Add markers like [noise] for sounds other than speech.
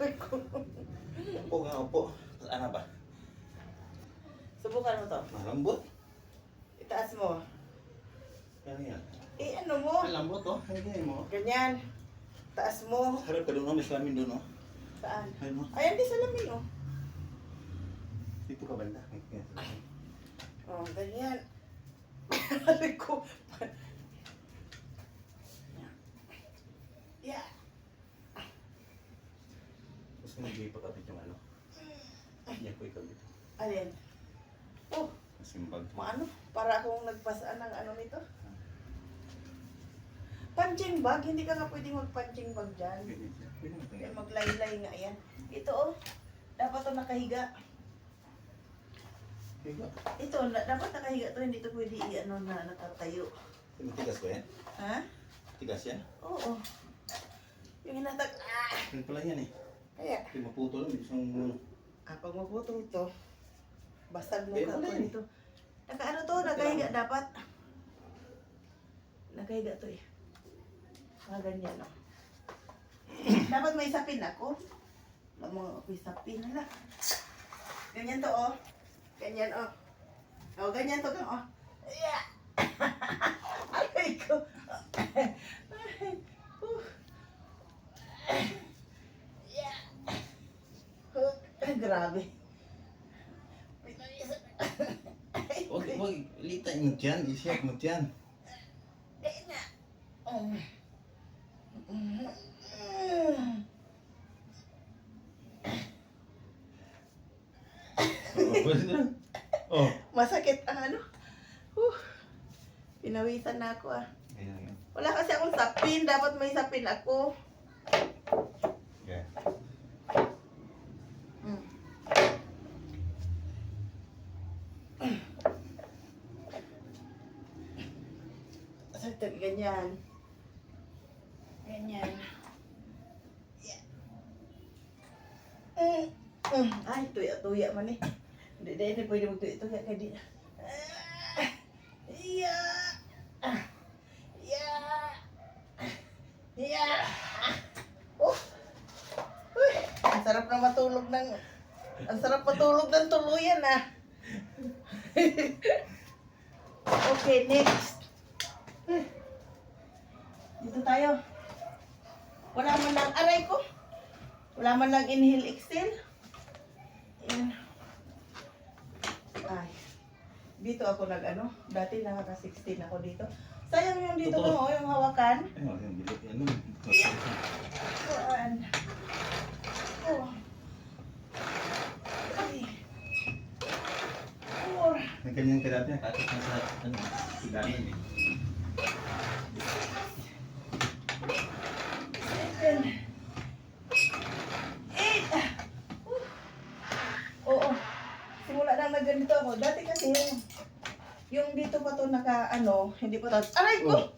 Ko. Upo nga, upo. Ano ba? Subukan mo to. Malambot. Itaas mo. Ano yan? Eh, ano mo? Malambot, oh. Ano ganyan mo? Ganyan. Taas mo. Harap ka doon, oh. May salamin doon, oh. Saan? Ayun, oh. Ayan, di salamin, oh. Dito ka banda. May salamin. Oh, ganyan. [laughs] Aray ko. Yeah. Gusto mo hindi ipakapit yung ano? Yan ko ikabit. Alin? Oh, Masimbag. maano? Para akong nagpasaan ng ano nito. Punching bag? Hindi ka nga pwedeng mag-punching bag dyan. Pwede siya. Pwede mo Kaya tingnan. maglaylay nga yan. Ito oh. Dapat to nakahiga. Higa. Ito, na, dapat nakahiga to. Hindi to pwede i-ano na nakatayo. Matigas ba yan? Ha? Tigas yan? Oo. Yung hinatag. Ah! Yan pala yan eh. Hindi maputol. Hindi isang... Ah, pag maputol to, basag mo Eh, ka wala pa eh. dito. Naka ano to, nakahiga dapat. Nakahiga to eh. Mga ganyan oh. [coughs] dapat may sapin ako. Alam mo, may sapin na Ganyan to oh. Ganyan oh. Oh, ganyan to kang oh. Yeah. Aray ko. Ay. Uh. Yeah. Oh, ay, grabe. Huwag, huwag. Litay mo dyan. Isyak mo dyan. Oh, pwede na. Oh. Masakit ang ano. Huh. Pinawisan na ako ah. Ayan, ayan. Wala kasi akong sapin. Dapat may sapin ako. Sakit ganyan. Ganyan. Yeah. Mm. Mm. Ay, tuya-tuya man eh. Hindi, hindi, hindi pwede magtuya-tuya kaya di. Ah. Yeah. Ah. Yeah. Yeah. Oh. Uy, ang sarap na matulog ng ang sarap matulog ng tuluyan ah. [laughs] okay, next. Tayo. Wala man lang aray ko. Wala man lang inhale exhale. Ayan. Ay. Dito ako nag ano, dati nakaka 16 ako dito. Sayang yung dito Totoo. mo, yung hawakan. Ayun, ayun. Bilik. Ano? One. Oh. Three. Four. May ganyan ka dati. Nakakit na sa ano, sigarin eh. Seven. Eight. Uh. Oo. Simula nang na ganito ako. Dati kasi yung, yung dito pa to naka ano, hindi pa to. Aray ko! Oh.